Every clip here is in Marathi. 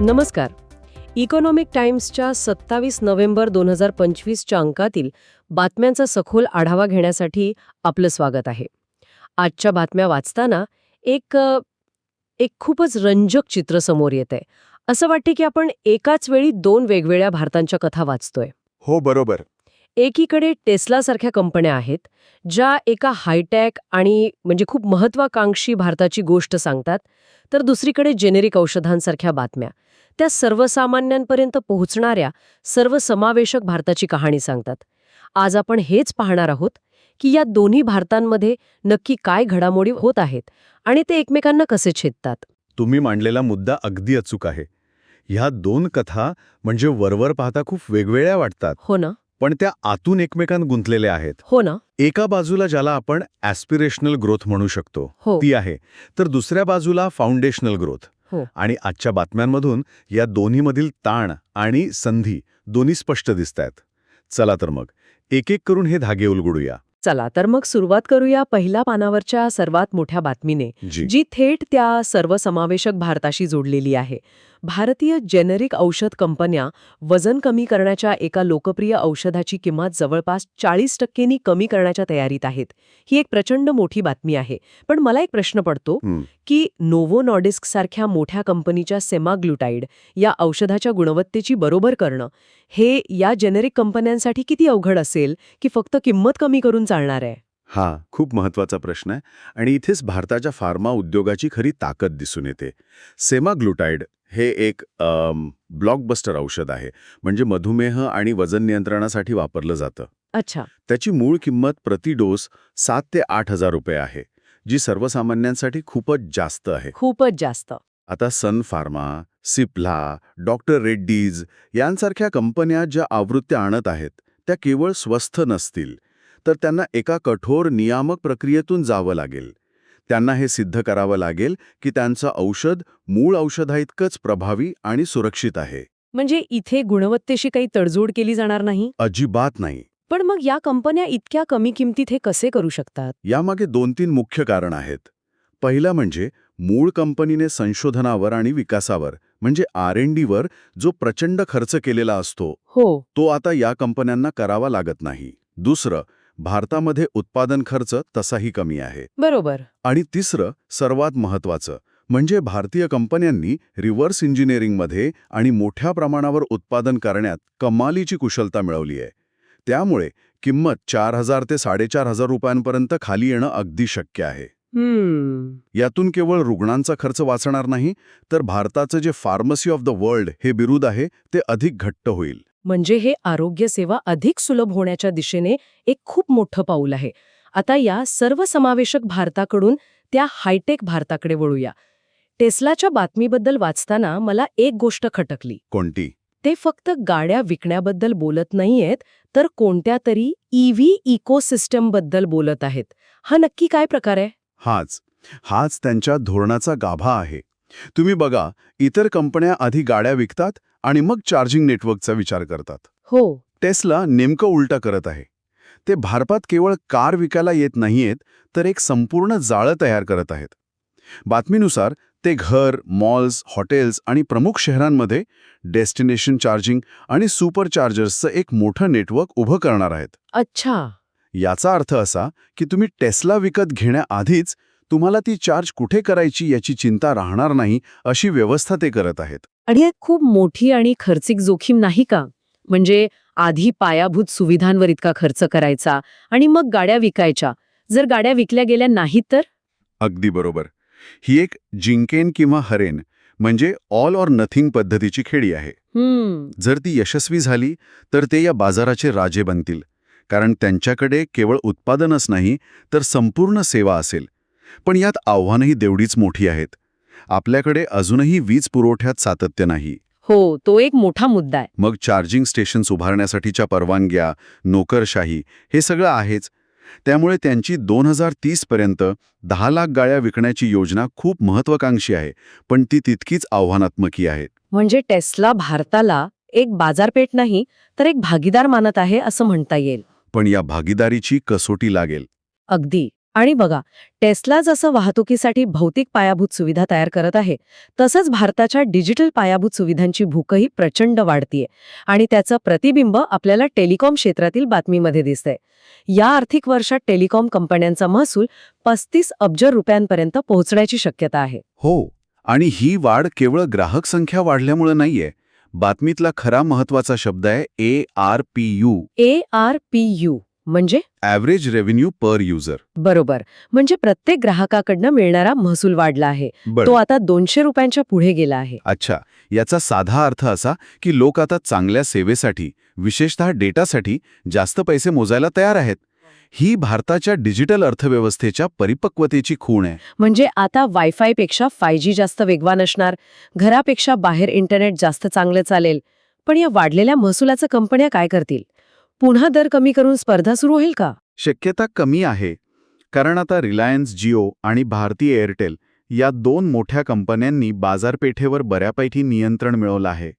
नमस्कार. इकॉनॉमिक टाइम्सच्या सत्तावीस नोव्हेंबर दोन हजार पंचवीसच्या अंकातील बातम्यांचा सखोल आढावा घेण्यासाठी आपलं स्वागत आहे. आजच्या बातम्या वाचताना एक एक खूपच रंजक चित्र समोर येतंय. असं वाटते की आपण एकाच वेळी दोन वेगवेगळ्या भारतांच्या कथा वाचतोय. हो बरोबर. एकीकडे टेस्लासारख्या कंपन्या आहेत ज्या एका हायटेक आणि म्हणजे खूप महत्वाकांक्षी भारताची गोष्ट सांगतात तर दुसरीकडे जेनेरिक औषधांसारख्या बातम्या. त्या सर्वसामान्यांपर्यंत पोहोचणाऱ्या सर्वसमावेशक भारताची कहाणी सांगतात. आज आपण हेच पाहणार आहोत की या दोन्ही भारतांमध्ये नक्की काय घडामोडी होत आहेत आणि ते एकमेकांना कसे छेदतात. तुम्ही मांडलेला मुद्दा अगदी अचूक आहे. ह्या दोन कथा म्हणजे वरवर पाहता खूप वेगवेगळ्या वाटतात. हो ना. पण त्या आतून एकमेकांत गुंतलेल्या आहेत. हो ना. एका बाजूला ज्याला आपण ॲस्पिरेशनल ग्रोथ म्हणू शकतो हो. ती आहे तर दुसऱ्या बाजूला फाउंडेशनल ग्रोथ हो. आणि आजच्या बातम्यांमधून या दोन्हीमधील ताण आणि संधी दोन्ही स्पष्ट दिसत आहेत चला तर मग एक एक करून हे धागे उलगडूया. चला तर मग सुरुवात करूया पहिल्या पानावरच्या सर्वात मोठ्या बातमीने जी. जी थेट त्या सर्वसमावेशक भारताशी जोडलेली आहे. भारतीय जेनेरिक औषध कंपन्या वजन कमी करण्याच्या एका लोकप्रिय औषधाची किंमत जवळपास चाळीस टक्केनी कमी करण्याच्या तयारीत आहेत. ही एक प्रचंड मोठी बातमी आहे. पण मला एक प्रश्न पडतो. की नोव्हो नॉर्डिस्क सारख्या मोठ्या कंपनीच्या सेमाग्लुटाईड या औषधाच्या गुणवत्तेची बरोबर करणं हे या जेनेरिक कंपन्यांसाठी किती अवघड असेल की फक्त किंमत कमी करून चालणार आहे? हा खूप महत्त्वाचा प्रश्न आहे. आणि इथेच भारताच्या फार्मा उद्योगाची खरी ताकद दिसून येते. सेमाग्लुटाईड हे एक ब्लॉकबस्टर औषध आहे. म्हणजे मधुमेह आणि वजन नियंत्रणासाठी वापरलं जातं. अच्छा. त्याची मूळ किंमत प्रति डोस सात ते आठ हजार रुपये आहे जी सर्वसामान्यांसाठी खूपच जास्त आहे. खूपच जास्त. आता Sun Pharma Cipla doctor Reddy's यांसारख्या कंपन्या ज्या आवृत्त्या आणत आहेत त्या केवळ स्वस्थ नसतील. तर त्यांना एका कठोर नियामक प्रक्रियेतून जावं लागेल. त्यांना हे सिद्ध करावं लागेल की त्यांचं औषध मूळ औषधाइतकंच प्रभावी आणि सुरक्षित आहे. म्हणजे इथे गुणवत्तेशी काही तडजोड केली जाणार नाही? अजिबात नाही. पण मग या कंपन्या इतक्या कमी किमतीत हे कसे करू शकतात? यामागे दोन तीन मुख्य कारण आहेत. पहिलं म्हणजे मूळ कंपनीने संशोधनावर आणि विकासावर म्हणजे आर एन डीवर जो प्रचंड खर्च केलेला असतो हो. तो आता या कंपन्यांना करावा लागत नाही. दुसरं भारतामध्ये उत्पादन खर्च तसाही कमी आहे. बरोबर. आणि तिसरं सर्वात महत्वाचं म्हणजे भारतीय कंपन्यांनी रिव्हर्स इंजिनिअरिंगमध्ये आणि मोठ्या प्रमाणावर उत्पादन करण्यात कमालीची कुशलता मिळवली आहे. त्यामुळे किंमत चार हजार ते साडेचार हजार रुपयांपर्यंत खाली येणं अगदी शक्य आहे. यातून केवळ रुग्णांचा खर्च वाचणार नाही तर भारताचं जे फार्मसी ऑफ द वर्ल्ड हे बिरुद आहे ते अधिक घट्ट होईल. म्हणजे हे आरोग्य सेवा अधिक सुलभ होण्याच्या दिशेने एक खूप मोठं पाऊल आहे. आता या सर्वसमावेशक भारताकडून त्या हायटेक भारताकडे वळूया. टेस्लाच्या बातमीबद्दल वाचताना मला एक गोष्ट खटकली. कोणती? ते फक्त गाड्या विकण्याबद्दल बोलत नाहीयेत तर कोणत्या तरी ईव्ही इकोसिस्टमबद्दल बोलत आहेत. हा नक्की काय प्रकार आहे? हाच. हाच त्यांच्या धोरणाचा गाभा आहे. तुम्ही बघा इतर कंपन्या आधी गाड्या विकतात आणि मग चार्जिंग नेटवर्कचा विचार करतात. हो. टेस्ला नेमकं उलटा करत आहे. ते भारतात केवळ कार विकायला येत नाहीयेत तर एक संपूर्ण जाळं तयार करत आहेत. बातमीनुसार ते घर मॉल्स हॉटेल्स आणि प्रमुख शहरांमध्ये डेस्टिनेशन चार्जिंग आणि सुपर चार्जर्सचं एक मोठं नेटवर्क उभं करणार आहेत. अच्छा. याचा अर्थ असा की तुम्ही टेस्ला विकत घेण्याआधीच तुम्हाला ती चार्ज कुठे करायची याची चिंता राहणार नाही अशी व्यवस्था ते करत आहेत. आणि खूप मोठी आणि खर्चिक जोखीम नाही का? म्हणजे आधी पायाभूत सुविधांवर इतका खर्च करायचा आणि मग गाड्या विकायच्या. जर गाड्या विकल्या गेल्या नाहीत तर? अगदी बरोबर. ही एक जिंकेन किंवा हरेन म्हणजे ऑल ऑर नथिंग पद्धतीची खेळी आहे. जर ती यशस्वी झाली तर ते या बाजाराचे राजे बनतील. कारण त्यांच्याकडे केवळ उत्पादनच नाही तर संपूर्ण सेवा असेल. पण यात आव्हानंही तेवढीच मोठी आहेत. आपल्याकडे अजूनही वीज पुरवठ्यात सातत्य नाही. हो तो एक मोठा मुद्दा आहे. मग चार्जिंग स्टेशन्स उभारण्यासाठीच्या परवानग्या नोकरशाही हे सगळं आहेच. त्यामुळे त्यांची दोन हजार तीसपर्यंत दहा लाख गाड्या विकण्याची योजना खूप महत्वाकांक्षी आहे पण ती तितकीच आव्हानात्मकी आहे म्हणजे टेस्ला भारताला एक बाजारपेठ नाही तर एक भागीदार मानत आहे असं म्हणता येईल. पण या भागीदारीची कसोटी लागेल. अगदी. आणि बघा टेस्ला जसं वाहतुकीसाठी भौतिक पायाभूत सुविधा तयार करत आहे तसंच भारताच्या डिजिटल पायाभूत सुविधांची भूकही प्रचंड वाढतीये. आणि त्याचं प्रतिबिंब आपल्याला टेलिकॉम क्षेत्रातील बातमीमध्ये दिसतंय. या आर्थिक वर्षात टेलिकॉम कंपन्यांचा महसूल पस्तीस अब्ज रुपयांपर्यंत पोहोचण्याची शक्यता आहे. हो आणि ही वाढ केवळ ग्राहक संख्या वाढल्यामुळे नाहीये. बातमीतला खरा महत्त्वाचा शब्द आहे A R P U. A R P U. म्हणजे? ॲव्हरेज रेव्हेन्यू पर युजर बरोबर. म्हणजे प्रत्येक ग्राहकाकडनं मिळणारा महसूल वाढला आहे. तो आता दोनशे रुपयांच्या पुढे गेला आहे. अच्छा. याचा साधा अर्थ असा की लोक आता चांगल्या सेवेसाठी विशेषतः डेटासाठी जास्त पैसे मोजायला तयार आहेत. ही भारताच्या डिजिटल अर्थव्यवस्थेच्या परिपक्वतेची खूण आहे. म्हणजे आता वायफायपेक्षा फाय जी जास्त वेगवान असणार. घरापेक्षा बाहेर इंटरनेट जास्त चांगलं चालेल. पण या वाढलेल्या महसुलाचं कंपन्या काय करतील? पुन्हा दर कमी करून स्पर्धा सुरू होईल का? शक्यता कमी आहे कारण आता रिलायन्स जिओ आणि भारती एअरटेल या दोन मोठ्या कंपन्यांनी बाजारपेठेवर बऱ्यापैकी नियंत्रण मिळवलं आहे.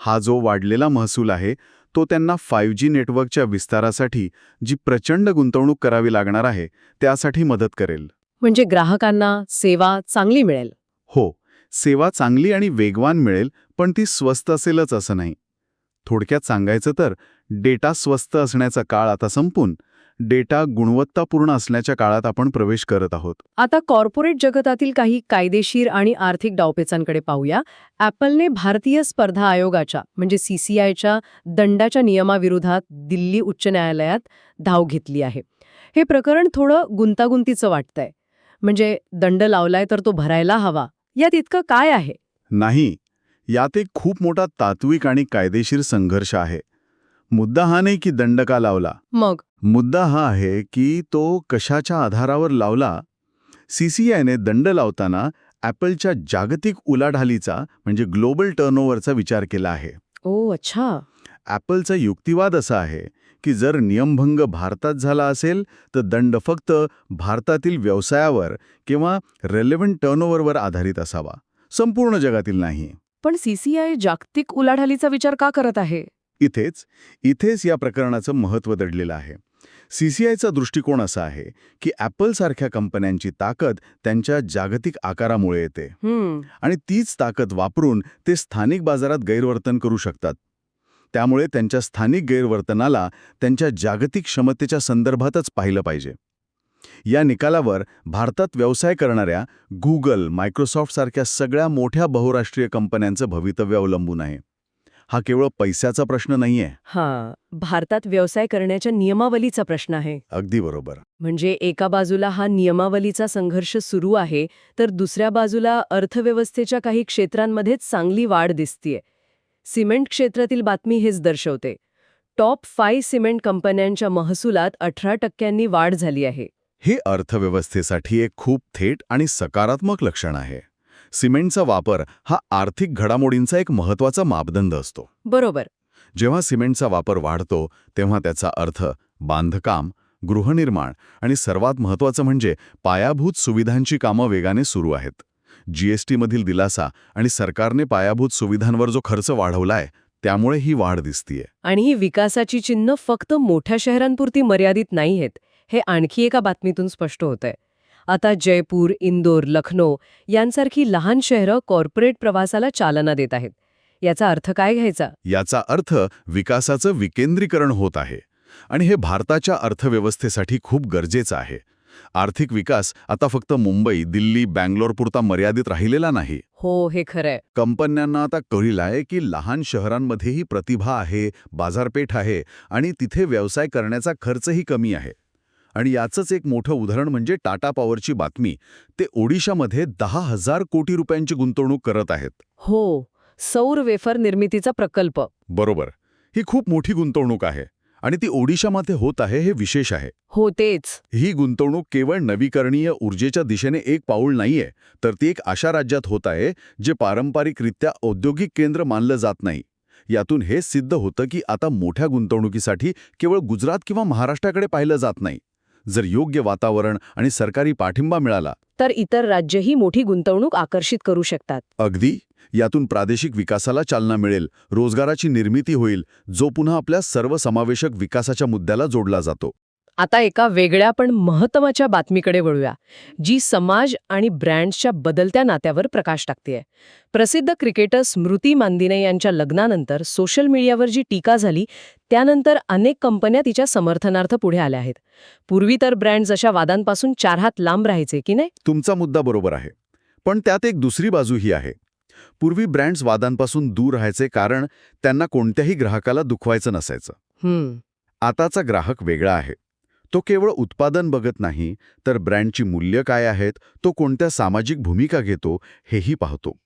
हा जो वाढलेला महसूल आहे तो त्यांना फाईव्ह जी नेटवर्कच्या विस्तारासाठी जी प्रचंड गुंतवणूक करावी लागणार आहे त्यासाठी मदत करेल. म्हणजे ग्राहकांना सेवा चांगली मिळेल. हो सेवा चांगली आणि वेगवान मिळेल पण ती स्वस्त असेलच असं नाही. थोडक्यात सांगायचं तर डेटा स्वस्त असण्याचा काळ आता संपून डेटा गुणवत्तापूर्ण असण्याच्या काळात आपण प्रवेश करत आहोत. आता कॉर्पोरेट जगतातील काही कायदेशीर आणि आर्थिक डावपेचांकडे पाहूया. ॲपलने भारतीय स्पर्धा आयोगाच्या म्हणजे सीसीआयच्या दंडाच्या नियमाविरोधात दिल्ली उच्च न्यायालयात धाव घेतली आहे. हे प्रकरण थोडं गुंतागुंतीचं वाटतंय. म्हणजे दंड लावलाय तर तो भरायला हवा. यात इतकं काय आहे? नाही. यात एक खूप मोठा तात्विक आणि कायदेशीर संघर्ष आहे. मुद्दा हा नाही की दंड का लावला. मग? मुद्दा हा आहे की तो कशाच्या आधारावर लावला? सीसीआयने दंड लावताना ॲपलच्या जागतिक उलाढालीचा म्हणजे ग्लोबल टर्नओव्हरचा विचार केला आहे. ओ अच्छा. ॲपलचा युक्तिवाद असा आहे की जर नियमभंग भारतात झाला असेल तर दंड फक्त भारतातील व्यवसायावर किंवा रेलेव्हंट टर्नओव्हरवर आधारित असावा. संपूर्ण जगातील नाही. पण सीसीआय जागतिक उलाढालीचा विचार का करत आहे? इथेच इथेच या प्रकरणाचं महत्त्व दडलेलं आहे. सीसीआयचा दृष्टिकोन असा आहे की ॲपलसारख्या कंपन्यांची ताकद त्यांच्या जागतिक आकारामुळे येते. आणि तीच ताकद वापरून ते स्थानिक बाजारात गैरवर्तन करू शकतात. त्यामुळे त्यांच्या स्थानिक गैरवर्तनाला त्यांच्या जागतिक क्षमतेच्या संदर्भातच पाहिलं पाहिजे. या निकालावर भारतात व्यवसाय करणाऱ्या गुगल मायक्रोसॉफ्टसारख्या सगळ्या मोठ्या बहुराष्ट्रीय कंपन्यांचं भवितव्य अवलंबून आहे. हा केवळ पैशाचा प्रश्न नाहीये. हा भारतात व्यवसाय करण्याच्या नियमावलीचा प्रश्न आहे. अगदी बरोबर. म्हणजे एका बाजूला हा नियमावलीचा संघर्ष सुरू आहे तर दुसऱ्या बाजूला अर्थव्यवस्थेच्या काही क्षेत्रांमध्येच चांगली वाढ दिसतीये. सिमेंट क्षेत्रातील बातमी हेच दर्शवते. टॉप फाय सिमेंट कंपन्यांच्या महसुलात अठरा टक्क्यांनी वाढ झाली आहे. हे अर्थव्यवस्थेसाठी एक खूप थेट आणि सकारात्मक लक्षण आहे. सिमेंटचा वापर हा आर्थिक घडामोडींचा एक महत्त्वाचा मापदंड असतो. बरोबर. जेव्हा सिमेंटचा वापर वाढतो तेव्हा त्याचा अर्थ बांधकाम गृहनिर्माण आणि सर्वात महत्त्वाचं म्हणजे पायाभूत सुविधांची कामं वेगाने सुरू आहेत. जीएसटीमधील दिलासा आणि सरकारने पायाभूत सुविधांवर जो खर्च वाढवलाय त्यामुळे ही वाढ दिसतीये. आणि ही विकासाची चिन्ह फक्त मोठ्या शहरांपुरती मर्यादित नाहीयेत हे आणखी एका बातमीतून स्पष्ट होतंय. आता जयपूर इंदोर लखनौ यांसारखी लहान शहरं कॉर्पोरेट प्रवासाला चालना देत आहेत. याचा अर्थ काय घ्यायचा? याचा अर्थ विकासाचं विकेंद्रीकरण होत आहे. आणि हे भारताच्या अर्थव्यवस्थेसाठी खूप गरजेचं आहे. आर्थिक विकास आता फक्त मुंबई दिल्ली बँगलोरपुरता मर्यादित राहिलेला नाही. हो हे खरंय. कंपन्यांना आता कळीलाय की लहान शहरांमध्येही प्रतिभा आहे बाजारपेठ आहे आणि तिथे व्यवसाय करण्याचा खर्चही कमी आहे. आणि याचंच एक मोठं उदाहरण म्हणजे टाटा पॉवरची बातमी. ते ओडिशामध्ये दहा हजार कोटी रुपयांची गुंतवणूक करत आहेत. हो सौर वेफर निर्मितीचा प्रकल्प. बरोबर. ही खूप मोठी गुंतवणूक आहे आणि ती ओडिशामध्ये होत आहे हे विशेष आहे. हो तेच. ही गुंतवणूक केवळ नवीकरणीय ऊर्जेच्या दिशेने एक पाऊल नाहीये तर ती एक अशा राज्यात होत आहे जे पारंपरिकरित्या औद्योगिक केंद्र मानलं जात नाही. यातून हे सिद्ध होतं की आता मोठ्या गुंतवणुकीसाठी केवळ गुजरात किंवा महाराष्ट्राकडे पाहिलं जात नाही. जर योग्य वातावरण आणि सरकारी पाठिंबा मिळाला. तर इतर राज्यही मोठी गुंतवणूक आकर्षित करू शकतात. अगदी. यातून प्रादेशिक विकासाला चालना मिळेल. रोजगाराची निर्मिती होईल जो पुन्हा आपल्या सर्वसमावेशक विकासाच्या मुद्द्याला जोडला जातो. आता एका वेगळ्या पण महत्त्वाच्या बातमीकडे वळूया जी समाज आणि ब्रँड्सच्या बदलत्या नात्यावर प्रकाश टाकतेय. प्रसिद्ध क्रिकेटर स्मृती मांदिने यांच्या लग्नानंतर सोशल मीडियावर जी टीका झाली त्यानंतर अनेक कंपन्या तिच्या समर्थनार्थ पुढे आल्या आहेत. पूर्वी तर ब्रँड्स अशा वादांपासून चार हात लांब राहायचे की नाही? तुमचा मुद्दा बरोबर आहे पण त्यात एक दुसरी बाजूही आहे. पूर्वी ब्रँड्स वादांपासून दूर राहायचे कारण त्यांना कोणत्याही ग्राहकाला दुखवायचं नसायचं. आताचा ग्राहक वेगळा आहे. तो केवळ उत्पादन बघत नाही तर ब्रँडची मूल्य काय आहेत तो कोणत्या सामाजिक भूमिका घेतो हेही पाहतो.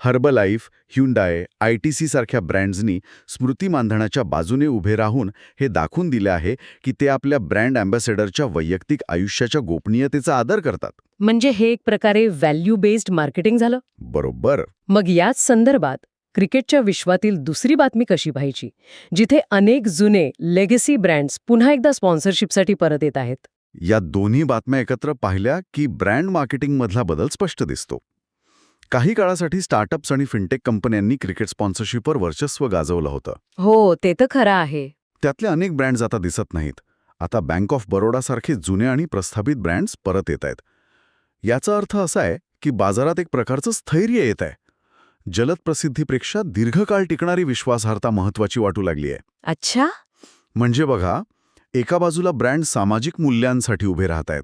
Herbalife Hyundai I T C सारख्या ब्रँड्सनी स्मृती मानधनाच्या बाजूने उभे राहून हे दाखवून दिले आहे की ते आपल्या ब्रँड अँबॅसेडरच्या वैयक्तिक आयुष्याच्या गोपनीयतेचा आदर करतात. म्हणजे हे एक प्रकारे व्हॅल्यू बेस्ड मार्केटिंग झालं? बरोबर. मग याच संदर्भात क्रिकेटच्या विश्वातील दुसरी बातमी कशी पाहिजे जिथे अनेक जुने लेगसी ब्रँड्स पुन्हा एकदा स्पॉन्सरशिपसाठी परत येत आहेत. या दोन्ही बातम्या एकत्र पाहिल्या की ब्रँड मार्केटिंगमधला बदल स्पष्ट दिसतो. काही काळासाठी स्टार्टअप्स आणि फिनटेक कंपन्यांनी क्रिकेट स्पॉन्सरशिपवर वर्चस्व गाजवलं होतं. हो ते तर खरं आहे. त्यातले अनेक ब्रँड्स आता दिसत नाहीत. आता बँक ऑफ बरोडासारखे जुने आणि प्रस्थापित ब्रँड्स परत येत आहेत. याचा अर्थ असा आहे की बाजारात एक प्रकारचं स्थैर्य येत आहे. जलद प्रसिद्धीपेक्षा दीर्घकाळ टिकणारी विश्वासार्हता महत्वाची वाटू लागली आहे. अच्छा. म्हणजे बघा एका बाजूला ब्रँड सामाजिक मूल्यांसाठी उभे राहत आहेत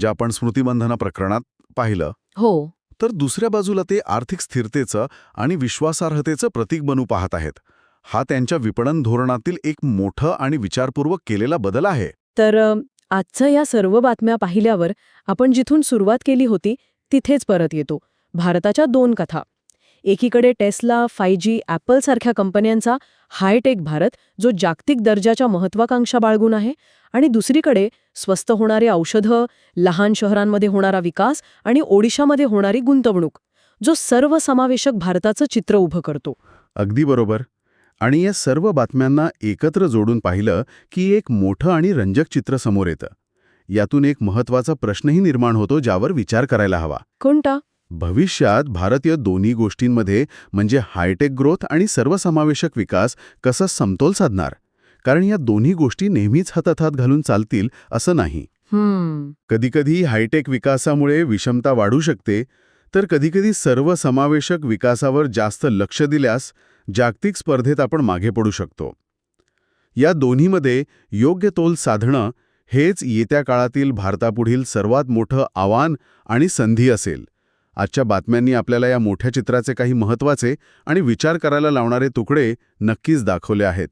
जे आपण स्मृतिबंधना प्रकरणात पाहिलं. हो. तर दुसऱ्या बाजूला ते आर्थिक स्थिरतेचं आणि विश्वासार्हतेचं प्रतीक बनू पाहत आहेत. हा त्यांच्या विपणन धोरणातील एक मोठं आणि विचारपूर्वक केलेला बदल आहे. तर अ, आजच्या या सर्व बातम्या पाहिल्यावर आपण जिथून सुरुवात केली होती तिथेच परत येतो. भारताच्या दोन कथा. एकीकडे टेस्ला फाय जी सारख्या कंपन्यांचा हायटेक भारत जो जागतिक दर्जाच्या महत्वाकांक्षा बाळगून आहे आणि दुसरीकडे स्वस्त होणारी औषधं लहान शहरांमध्ये होणारा विकास आणि ओडिशामध्ये होणारी गुंतवणूक जो सर्वसमावेशक भारताचं चित्र उभं करतो. अगदी बरोबर. आणि या सर्व बातम्यांना एकत्र जोडून पाहिलं की एक मोठं आणि रंजक चित्र समोर येतं. यातून एक महत्त्वाचा प्रश्नही निर्माण होतो ज्यावर विचार करायला हवा. कोणता? भविष्यात भारतीय दोन्ही गोष्टींमध्ये म्हणजे हायटेक ग्रोथ आणि सर्वसमावेशक विकास कसा समतोल साधणार? कारण या दोन्ही गोष्टी नेहमीच हातात हात घालून चालतील असं नाही. कधीकधी हायटेक विकासामुळे विषमता वाढू शकते तर कधीकधी सर्वसमावेशक विकासावर जास्त लक्ष दिल्यास जागतिक स्पर्धेत आपण मागे पडू शकतो. या दोन्हीमध्ये योग्य तोल साधणं हेच येत्या काळातील भारतापुढील सर्वात मोठं आव्हान आणि संधी असेल. आजच्या बातम्यांनी आपल्याला या मोठ्या चित्राचे काही महत्त्वाचे आणि विचार करायला लावणारे तुकडे नक्कीच दाखवले आहेत.